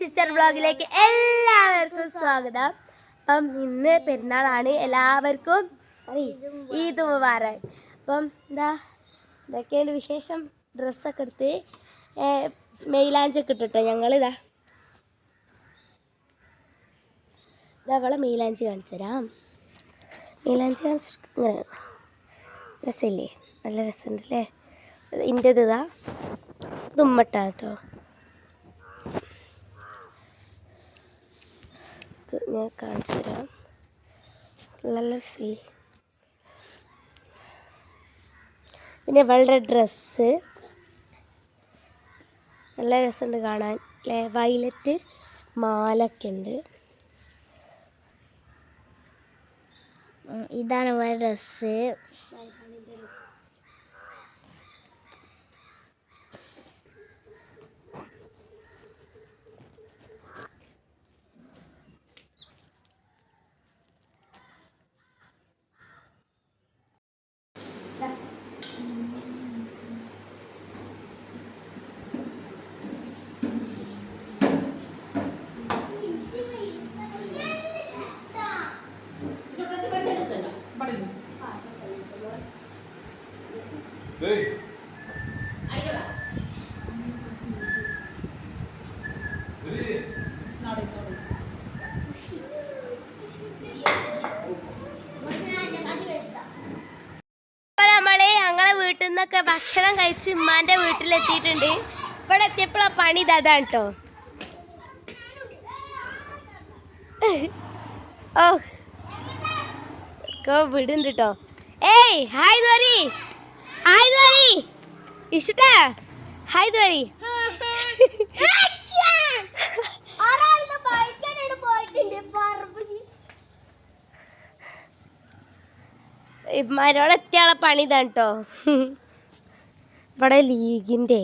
Sister ബ്ലോഗിലേക്ക് എല്ലാവർക്കും സ്വാഗതം. അപ്പം ഇന്ന് പെരുന്നാളാണ്. എല്ലാവർക്കും ഈദ് മുബാറക്. അപ്പം എന്താ ഇതൊക്കെയാണ് വിശേഷം? ഡ്രസ്സൊക്കെ എടുത്ത് മെയിലാഞ്ചൊക്കെ ഇട്ടിട്ടോ ഞങ്ങളിതാ ഇതാ. അവളെ മെയിലാഞ്ചി കാണിച്ചു തരാം. മെയിലാഞ്ചി കാണിച്ചിട്ട് ഇങ്ങനെ. രസമില്ലേ? നല്ല രസമുണ്ടല്ലേ? എന്റെ ഇതാ. കേട്ടോ ഇത് ഞാൻ കാണിച്ചു തരാം. നല്ല രസമില്ലേ പിന്നെ വളരെ ഡ്രസ്സ് നല്ല രസമുണ്ട് കാണാൻ. വയലറ്റ് മാലൊക്കെ ഉണ്ട്. ഇതാണ് വേറെ ഡ്രസ്സ് വീട്ടിൽ നിന്നൊക്കെ ഭക്ഷണം കഴിച്ച് ഉമ്മാന്റെ വീട്ടിലെത്തിയിട്ടുണ്ട്. ഇവിടെ എത്തിയപ്പോഴാ പണി ഇത് അതാണ് കേട്ടോ ഓ. ഒക്കെ വിടുന്നുണ്ട് കേട്ടോ ഏയ് ഹായ് ദ്വാരി ഹായ് ദ്വാരി ഇഷ്ട ഹായ് ദ്വാരി ഇമാരോട് എത്തിയാളെ പണി ഇതാണ് കേട്ടോ ഇവിടെ ലീഗിന്റെ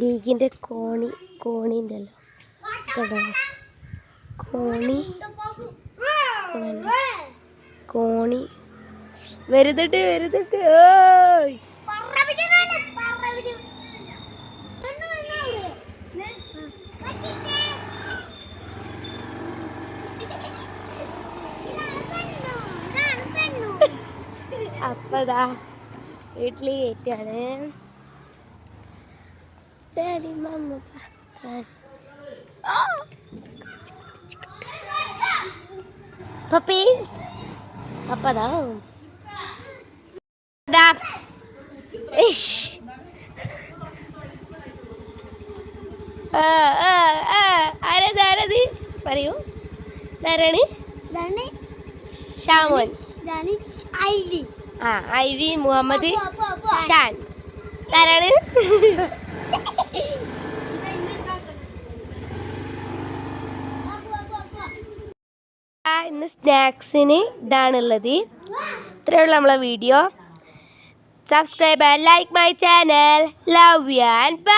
ലീഗിന്റെ കോണി കോണി ഉണ്ടല്ലോ. കേട്ടോ കോണി. കോണി. വരുന്നുണ്ട് വരുന്നുണ്ട് ഓയ് അപ്പടാ വീട്ടിൽ കയറ്റാണ് ഡാഡി മമ്മ പപ്പി. അപ്പതാ ദാ ഇഷ്. ആ, ആ, ആ, ആരത് ആരത് പറയൂ. ആരാണ് ഷാമോൻ. ആ ഐ വി മുഹമ്മദ് ഷാൻ. ആരാണ് ആ, ഇന്ന് സ്നാക്സിന് ഇതാണുള്ളത്. ഇത്രയുള്ള നമ്മളെ video. Subscribe and like my channel. Love you and bye.